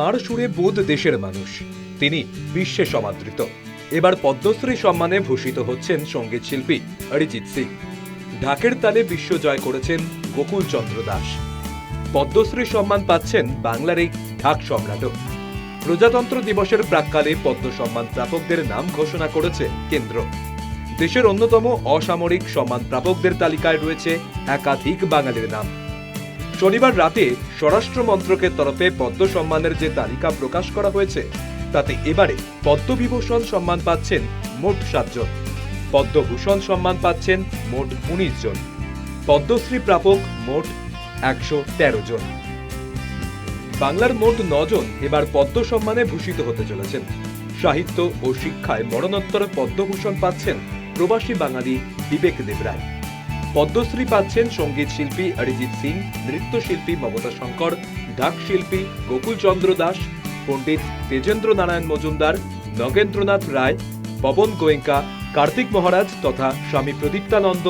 তাঁর সুরে বোধ দেশের মানুষ। তিনি বিশ্বে সমাদৃত। এবার পদ্মশ্রী সম্মানে ভূষিত হচ্ছেন সংগীত শিল্পী অরিজিৎ সিং। ঢাকের তালে বিশ্ব জয় করেছেন গোকুল চন্দ্র দাস। পদ্মশ্রী সম্মান পাচ্ছেন বাংলার এই ঢাক সম্রাটও প্রজাতন্ত্র দিবসের প্রাককালে পদ্ম সম্মান প্রাপকদের নাম ঘোষণা করেছে কেন্দ্র। দেশের অন্যতম অসামরিক সম্মান প্রাপকদের তালিকায় রয়েছে একাধিক বাঙালির নাম। শনিবার রাতে স্বরাষ্ট্র মন্ত্রকের তরফে পদ্ম সম্মানের যে তালিকা প্রকাশ করা হয়েছে, তাতে এবারে পদ্মবিভূষণ সম্মান পাচ্ছেন মোট সাতজন। পদ্মভূষণ সম্মান পাচ্ছেন মোট উনিশ জন। পদ্মশ্রী প্রাপক মোট একশো তেরো জন। বাংলার মোট নজন এবার পদ্ম সম্মানে ভূষিত হতে চলেছেন। সাহিত্য ও শিক্ষায় মরণোত্তর পদ্মভূষণ পাচ্ছেন প্রবাসী বাঙালি বিবেক দেবরায়। পদ্মশ্রী পাচ্ছেন সংগীত শিল্পী অরিজিৎ সিং নৃত্যশিল্পী মমতা শঙ্কর, ডাক শিল্পী গোকুলচন্দ্র দাস, পণ্ডিত তেজেন্দ্র নারায়ণ মজুমদার, নগেন্দ্রনাথ রায়, পবন গোয়েঙ্কা, কার্তিক মহারাজ তথা স্বামী প্রদীপ্তানন্দ,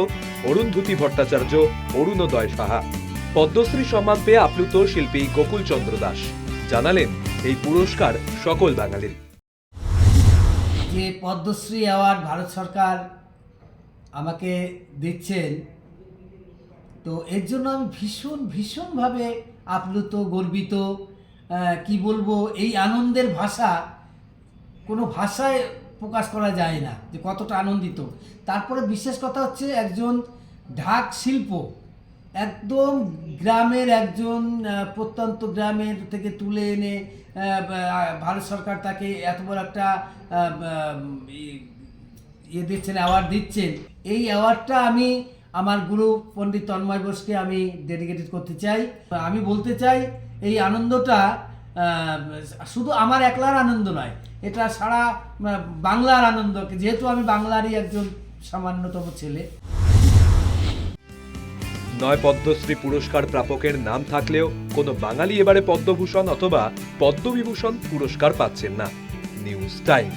অরুন্ধতী ভট্টাচার্য, অরুণোদয় সাহা। পদ্মশ্রী সম্মান পেয়ে আপ্লুত শিল্পী গোকুলচন্দ্র দাস। জানালেন এই পুরস্কার সকল বাঙালির। যে পদ্মশ্রী অ্যাওয়ার্ড ভারত সরকার আমাকে দিচ্ছেন তো এর জন্য আমি ভীষণ, ভীষণভাবে আপ্লুত, গর্বিত কি বলব, এই আনন্দের ভাষা কোনো ভাষায় প্রকাশ করা যায় না, যে কতটা আনন্দিত। তারপরে বিশেষ কথা হচ্ছে একজন ঢাক শিল্প। একদম গ্রামের একজন প্রত্যন্ত গ্রামের থেকে তুলে এনে ভারত সরকার তাকে এত বড় একটা ইয়ে দিচ্ছেন অ্যাওয়ার্ড দিচ্ছেন। এই অ্যাওয়ার্ডটা আমি আমার গুরু পণ্ডিত তন্ময় বোসকে আমি ডেডিকেটেড করতে চাই। আমি বলতে চাই, এই আনন্দটা শুধু আমার একলার আনন্দ নয়, এটা সারা বাংলার আনন্দ, যেহেতু আমি বাংলারই একজন সামান্যতম ছেলে। নয় পদ্মশ্রী পুরস্কার প্রাপকের নাম থাকলেও কোনো বাঙালি এবারে পদ্মভূষণ অথবা পদ্মবিভূষণ পুরস্কার পাচ্ছেন না। News time.